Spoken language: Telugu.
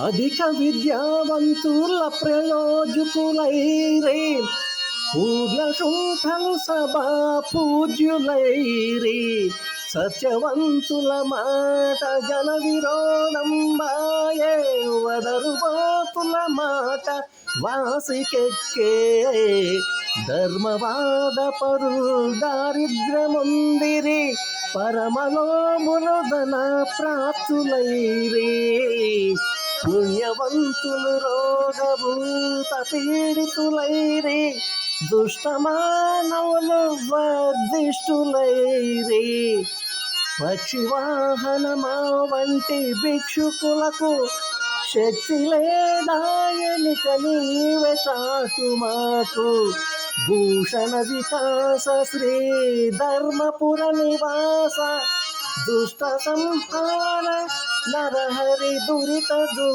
అధిక విద్యావంతుల ప్రయోజకులైరే పూర్ణ శుంఠలు సభా పూజ్యులైరే సత్యవంతుల మాట జన విరోధంబాయే వదరుబాతుల మాట వాసికెక్కే. ధర్మవాద పరు పరులు దారిద్ర్యముందిరి పరమలోమునుదన ప్రాప్తులైరే భగవంతులు రోగభూత పీడితులైరి దుష్టమానవులు వర్ధిష్ఠులైరి పక్షివాహనమా వంటి భిక్షుకులకు శక్తి లేదాయని నీవే చాటు మాకు. భూషణ వికాస శ్రీ ధర్మపుర నివాస దుష్ట సంహార నరహరి దురిత దూ